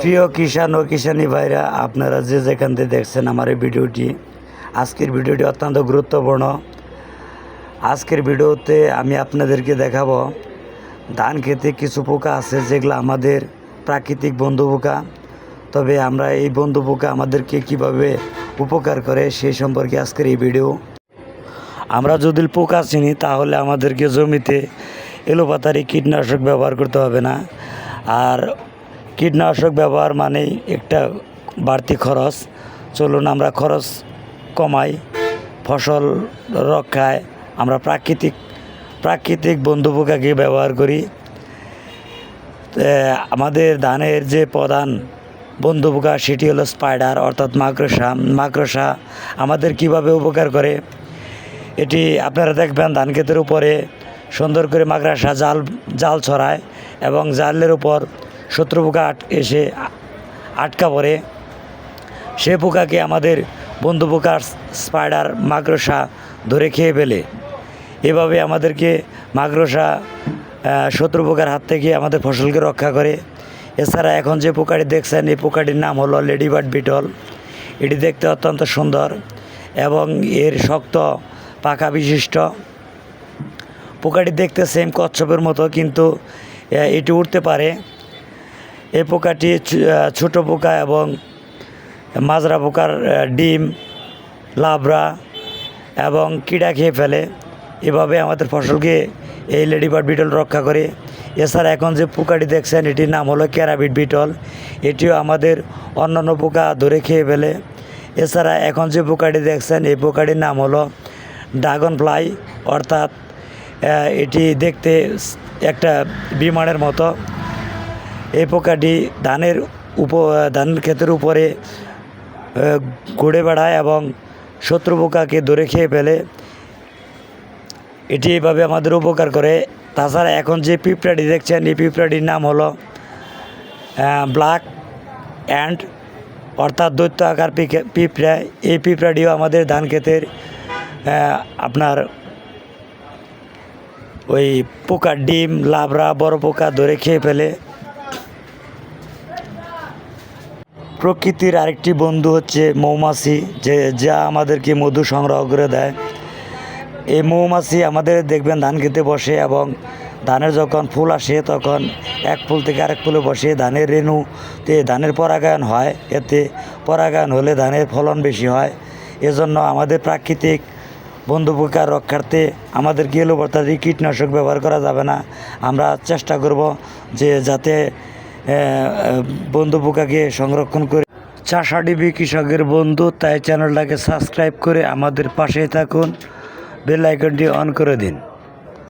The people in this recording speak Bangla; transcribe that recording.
প্রিয় কিষাণ ও কিষানি ভাইরা, আপনারা যে যেখান থেকে দেখছেন আমার এই ভিডিওটি, আজকের ভিডিওটি অত্যন্ত গুরুত্বপূর্ণ। আজকের ভিডিওতে আমি আপনাদেরকে দেখাবো, ধান খেতে কিছু পোকা আছে যেগুলো আমাদের প্রাকৃতিক বন্ধু পোকা। তবে আমরা এই বন্ধু পোকা আমাদেরকে কীভাবে উপকার করে সেই সম্পর্কে আজকের এই ভিডিও। আমরা যদি পোকা চিনি, তাহলে আমাদেরকে জমিতে এলোপাতারি কীটনাশক ব্যবহার করতে হবে না। আর কীটনাশক ব্যবহার মানেই একটা বাড়তি খরচ। চলুন আমরা খরচ কমাই, ফসল রক্ষায় আমরা প্রাকৃতিক প্রাকৃতিক বন্ধু পোকাকে ব্যবহার করি। আমাদের ধানের যে প্রধান বন্ধু পোকা সেটি হলো স্পাইডার অর্থাৎ মাকড়সা। মাকড়সা আমাদের কীভাবে উপকার করে? এটি আপনারা দেখবেন, ধান ক্ষেতের উপরে সুন্দর করে মাকড়সা জাল জাল ছড়ায় এবং জালের উপর শত্রু পোকা আট এসে আটকা পড়ে। সে পোকাকে আমাদের বন্ধু পোকার স্পাইডার মাকড়সা ধরে খেয়ে ফেলে। এভাবে আমাদেরকে মাকড়সা শত্রু পোকার হাত থেকে আমাদের ফসলকে রক্ষা করে। এছাড়া এখন যে পোকাটি দেখছেন, এই পোকাটির নাম হলো লেডিবার্ড বিটল। এটি দেখতে অত্যন্ত সুন্দর এবং এর শক্ত, পাখা বিশিষ্ট। পোকাটি দেখতে সেম কচ্ছপের মতো, কিন্তু এটি উঠতে পারে। এই পোকাটি ছোট পোকা এবং মাজরা পোকার ডিম, লাবড়া এবং কীড়া খেয়ে ফেলে। এভাবে আমাদের ফসলকে এই লেডিবার্ড বিটল রক্ষা করে। এছাড়া এখন যে পোকাটি দেখছেন, এটির নাম হলো ক্যারাবিট বিটল। এটিও আমাদের অন্যান্য পোকা ধরে খেয়ে ফেলে। এছাড়া এখন যে পোকাটি দেখছেন, এই পোকাটির নাম হলো ড্রাগন ফ্লাই অর্থাৎ এটি দেখতে একটা বিমানের মতো। এই পোকাটি ধানের উপ, ধান ক্ষেতের উপরে ঘুরে বেড়ায় এবং শত্রু পোকাকে ধরে খেয়ে ফেলে। এটি এইভাবে আমাদের উপকার করে। তাছাড়া এখন যে পিঁপড়াটি দেখছেন, এই পিঁপড়াটির নাম হলো ব্ল্যাক অ্যান্ড অর্থাৎ দৈত্য আকার পিঁপড়া। এই পিঁপড়াটিও আমাদের ধান ক্ষেতের আপনার ওই পোকার ডিম, লাবড়া, বড় পোকা ধরে খেয়ে ফেলে। প্রকৃতির আরেকটি বন্ধু হচ্ছে মৌমাছি, যে, যা আমাদেরকে মধু সংগ্রহ করে দেয়। এই মৌমাছি আমাদের দেখবেন ধান খেতে বসে এবং ধানের যখন ফুল আসে তখন এক ফুল থেকে আরেক ফুলে বসে। ধানের রেণুতে ধানের পরাগায়ন হয়, এতে পরাগায়ন হলে ধানের ফলন বেশি হয়। এজন্য আমাদের প্রাকৃতিক বন্ধু পোকার রক্ষার্থে আমাদের গেলোবর্তাদি কীটনাশক ব্যবহার করা যাবে না। আমরা চেষ্টা করব যে যাতে বন্ধু পোকাকে সংরক্ষণ করে। চাষা ডিবি কৃষকের বন্ধু, তাই চ্যানেলটাকে সাবস্ক্রাইব করে আমাদের পাশে থাকুন। বেল আইকনটি অন করে দিন।